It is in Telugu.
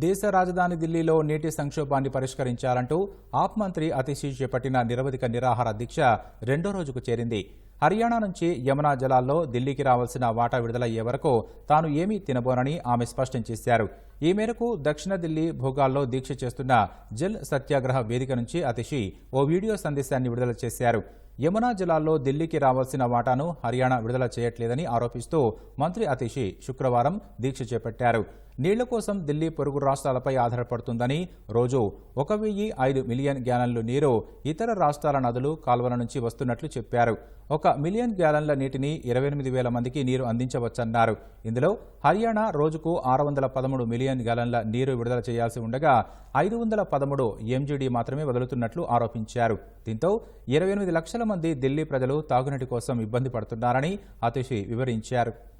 దేశ రాజధాని ఢిల్లీలో నీటి సంక్షోభాన్ని పరిష్కరించాలంటూ ఆప్ మంత్రి అతిశీ చేపట్టిన నిరవధిక నిరాహార దీక్ష రెండో రోజుకు చేరింది. హర్యానా నుంచి యమునా జలాల్లో ఢిల్లీకి రావాల్సిన వాటా విడుదలయ్యే వరకు తాను ఏమీ తినబోనని ఆమె స్పష్టం చేశారు. ఈ మేరకు దక్షిణ ఢిల్లీ భోగాల్లో దీక్ష చేస్తున్న జల్ సత్యాగ్రహ వేదిక నుంచి అతిశి ఓ వీడియో సందేశాన్ని విడుదల చేశారు. యమునా జిల్లాల్లో ఢిల్లీకి రావాల్సిన వాటాను హర్యానా విడుదల చేయట్లేదని ఆరోపిస్తూ మంత్రి అతిశి శుక్రవారం దీక్ష చేపట్టారు. నీళ్ళ కోసం ఢిల్లీ పొరుగు రాష్ట్రాలపై ఆధారపడుతుందని రోజు ఒక వెయ్యి ఐదు మిలియన్ గ్యాలన్లు నీరు ఇతర రాష్ట్రాల నదులు కాల్వల నుంచి వస్తున్నట్లు చెప్పారు. ఒక మిలియన్ గ్యాలన్ల నీటిని ఇరవై ఎనిమిది వేల మందికి నీరు అందించవచ్చన్నారు. ఇందులో హర్యానా రోజుకు ఆరు వందల పదమూడు మిలియన్ గ్యాలన్ల నీరు విడుదల చేయాల్సి ఉండగా ఐదు వందల పదమూడు ఎంజీడీ మాత్రమే వదులుతున్నట్లు ఆరోపించారు. దీంతో ఇరవై ఎనిమిది లక్షల మంది ఢిల్లీ ప్రజలు తాగునీటి కోసం ఇబ్బంది పడుతున్నారని అతిషి వివరించారు.